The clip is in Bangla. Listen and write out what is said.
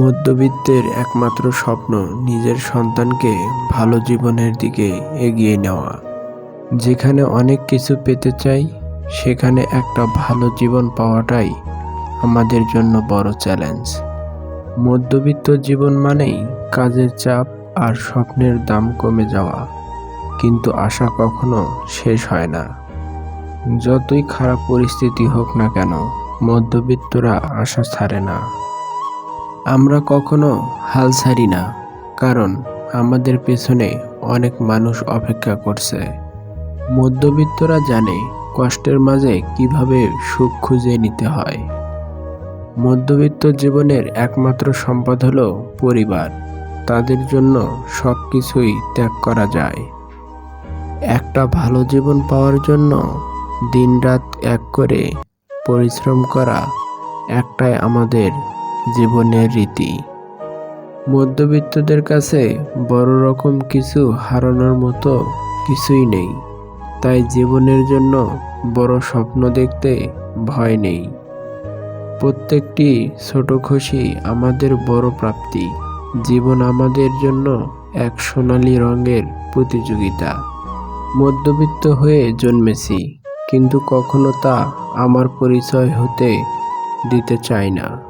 মধ্যবিত্তের একমাত্র স্বপ্ন নিজের সন্তানকে ভালো জীবনের দিকে এগিয়ে নেওয়া। যেখানে অনেক কিছু পেতে চাই, সেখানে একটা ভালো জীবন পাওয়াটাই আমাদের জন্য বড় চ্যালেঞ্জ মধ্যবিত্ত জীবন মানেই কাজের চাপ আর স্বপ্নের দাম কমে যাওয়া, কিন্তু আশা কখনো শেষ হয় না। যতই খারাপ পরিস্থিতি হোক না কেন, মধ্যবিত্তরা আশা ছাড়ে না। আমরা কখনো হাল ছাড়ি না, কারণ আমাদের পেছনে অনেক মানুষ অপেক্ষা করছে। মধ্যবিত্তরা জানে কষ্টের মাঝে কীভাবে সুখ খুঁজে নিতে হয়। মধ্যবিত্ত জীবনের একমাত্র সম্পদ হলো পরিবার। তাদের জন্য সব কিছুই ত্যাগ করা যায়। একটা ভালো জীবন পাওয়ার জন্য দিনরাত এক করে পরিশ্রম করা একটাই আমাদের জীবনের রীতি। মধ্যবিত্তদের কাছে বড় রকম কিছু হারানোর মতো কিছুই নেই। তাই জীবনের জন্য বড় স্বপ্ন দেখতে ভয় নেই। প্রত্যেকটি ছোট খুশি আমাদের বড় প্রাপ্তি। জীবন আমাদের জন্য এক সোনালী রঙের প্রতিযোগিতা। মধ্যবিত্ত হয়ে জন্মেছি, কিন্তু কখনো তা আমার পরিচয় হতে দিতে চাই না।